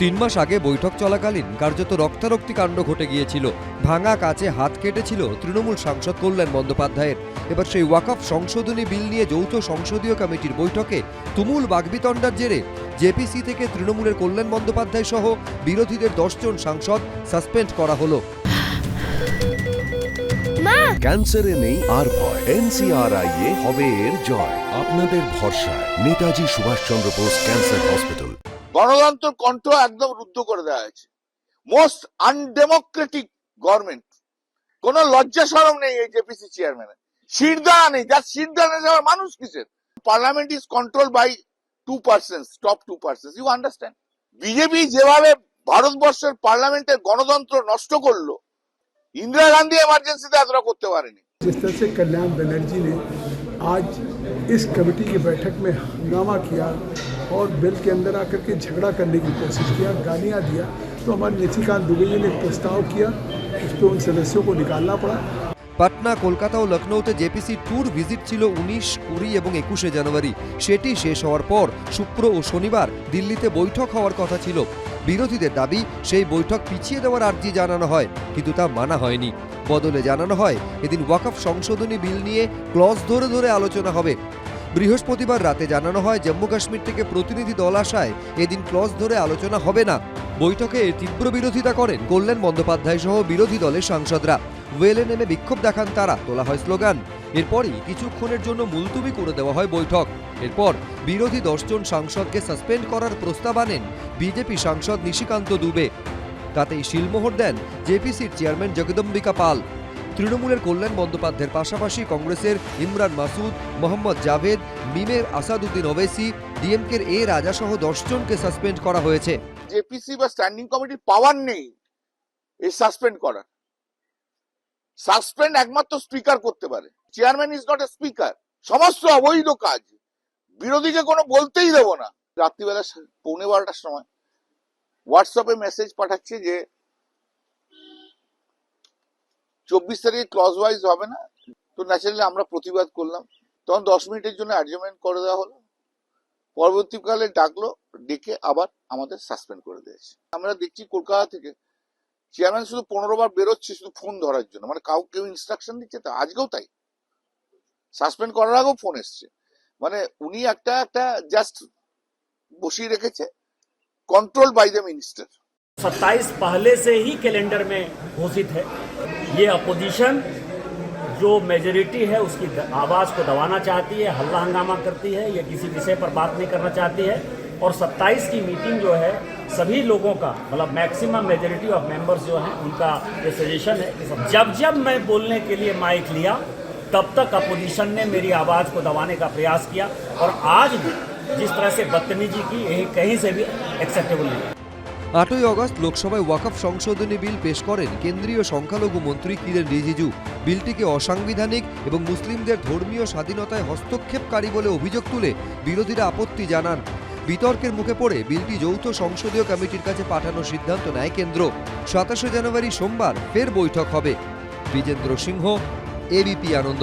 তিন মাস আগে বৈঠক চলাকালীন কার্যত রক্তারক্তি কাণ্ড ঘটে গিয়েছিল। ভাঙা কাছে হাত কেটেছিল তৃণমূল সাংসদ কল্যাণ বন্দ্যোপাধ্যায়ের। এবার সেই ওয়াকফ সংশোধনী বিল নিয়ে যৌথ সংসদীয় কমিটির বৈঠকে তুমুল বাগবিতণ্ডার জেরে জেপিসি থেকে তৃণমূলের কল্যাণ বন্দ্যোপাধ্যায় সহ বিরোধীদের দশজন সাংসদ সাসপেন্ড করা হলো। ক্যান্সারে নেই আর ভয়। এনসিআরআই এ হবে এর জয়। আপনাদের ভরসা নেতাজি সুভাষচন্দ্র বোস ক্যান্সার হসপিটাল। গণতন্ত্র কণ্ঠ একদম রুদ্ধ করে দেওয়া হয়েছে মোস্ট আনডেমোক্রেটিক গভর্নমেন্ট কোন লজ্জা সরম নেই এই জেপিসি চেয়ারম্যানের সিরদানা নেই যার সিরদানা যাওয়ার মানুষ কিসের parliament is control by two percent top two percent you understand BJP যেভাবে ভারতবর্ষের পার্লামেন্টের গণতন্ত্র নষ্ট করলো ইন্দিরা গান্ধী এমার্জেন্সিতে এতটা করতে পারেনি जिस तरह से कल्याण बनर्जी ने आज इस कमेटी की बैठक में हंगामा किया और बिल के अंदर आकर के झगड़ा करने की कोशिश किया गालियां दिया तो हमारे निशिकांत दुबे जी ने एक प्रस्ताव किया उस पर उन सदस्यों को निकालना पड़ा পাটনা কলকাতা ও লখনৌতে জেপিসি ট্যুর ভিজিট ছিল উনিশ কুড়ি এবং একুশে জানুয়ারি সেটি শেষ হওয়ার পর শুক্র ও শনিবার দিল্লিতে বৈঠক হওয়ার কথা ছিল বিরোধীদের দাবি সেই বৈঠক পিছিয়ে দেওয়ার আর্জি জানানো হয় কিন্তু তা মানা হয়নি বদলে জানানো হয় এদিন ওয়াকফ সংশোধনী বিল নিয়ে ক্লজ ধরে ধরে আলোচনা হবে বৃহস্পতিবার রাতে জানানো হয়, জম্মু কাশ্মীর থেকে প্রতিনিধি দল আসায় এদিন ক্লজ ধরে আলোচনা হবে না। বৈঠকে তীব্র বিরোধিতা করেন কল্যাণ বন্দ্যোপাধ্যায় সহ বিরোধী দলের সাংসদরা। ওয়েলে নেমে বিক্ষোভ দেখান তারা, তোলা হয় স্লোগান। এরপরই কিছুক্ষণের জন্য মুলতুবি করে দেওয়া হয় বৈঠক। এরপর বিরোধী দশজন সাংসদকে সাসপেন্ড করার প্রস্তাব আনেন বিজেপি সাংসদ নিশিকান্ত দুবে। তাতেই শিলমোহর দেন জেপিসির চেয়ারম্যান জগদম্বিকা পাল। তৃণমূলের কল্যাণ বন্দ্যোপাধ্যায়ের পাশাপাশি কংগ্রেসের ইমরান মাসুদ, মোহাম্মদ জাভেদ, মিমের আসাদুদ্দিন ওবেসি ডিএমকের এ রাজা সহ দশজনকে সাসপেন্ড করা হয়েছে। জেপিসি বা স্ট্যান্ডিং কমিটির পাওয়ার নেই এই সাসপেন্ড করার। সাসপেন্ড একমাত্র স্পিকার করতে পারে। Chairman is not a speaker. সমস্ত অবৈধ কাজ। বিরোধীকে কোনো বলতেই দেবো না। রাত্রিবেলা পৌনে বারোটার সময় হোয়াটসঅ্যাপে মেসেজ পাঠাচ্ছে যে চব্বিশ তারিখে ক্লজ ওয়াইজ হবে না তো ন্যাচারালি আমরা প্রতিবাদ করলাম তখন দশ মিনিটের জন্য অ্যাডজার্মেন্ট করে দেওয়া হলো পরবর্তীকালে ডাকলো ডেকে আবার আমাদের সাসপেন্ড করে দিয়েছে আমরা দেখছি কলকাতা থেকে চেয়ারম্যান শুধু পনেরো বার বেরোচ্ছে শুধু ফোন ধরার জন্য মানে কাউ কেউ ইনস্ট্রাকশন দিচ্ছে তো আজকেও তাই সাসপেন্ড করার আগেও ফোন এসছে মানে উনি একটা একটা জাস্ট বসিয়ে রেখেছে কন্ট্রোল বাই দ্য মিনিস্টার 27 पहले से ही कैलेंडर में घोषित है ये अपोजिशन जो मेजोरिटी है, उसकी आवाज़ को दबाना चाहती है, हल्ला हंगामा करती है, या किसी विषय पर बात नहीं करना चाहती है। और 27 की मीटिंग जो है, सभी लोगों का मतलब मैक्सिमम मेजोरिटी ऑफ़ मेंबर्स जो हैं, उनका ये सजेशन है कि जब जब मैं बोलने के लिए माइक लिया, तब तक अपोजिशन ने मेरी आवाज़ को दबाने का प्रयास किया। और आज भी जिस तरह से बदतमीजी की, यही कहीं से भी एक्सेप्टेबल नहीं আটই অগস্ট লোকসভায় ওয়াকফ সংশোধনী বিল পেশ করেন কেন্দ্রীয় সংখ্যালঘু মন্ত্রী কিরেন রিজিজু। বিলটিকে অসাংবিধানিক এবং মুসলিমদের ধর্মীয় স্বাধীনতায় হস্তক্ষেপকারী বলে অভিযোগ তুলে বিরোধীরা আপত্তি জানান। বিতর্কের মুখে পড়ে বিলটি যৌথ সংসদীয় কমিটির কাছে পাঠানোর সিদ্ধান্ত নেয় কেন্দ্র। সাতাশে জানুয়ারি সোমবার ফের বৈঠক হবে। বিজেন্দ্র সিংহ, এবিপি আনন্দ।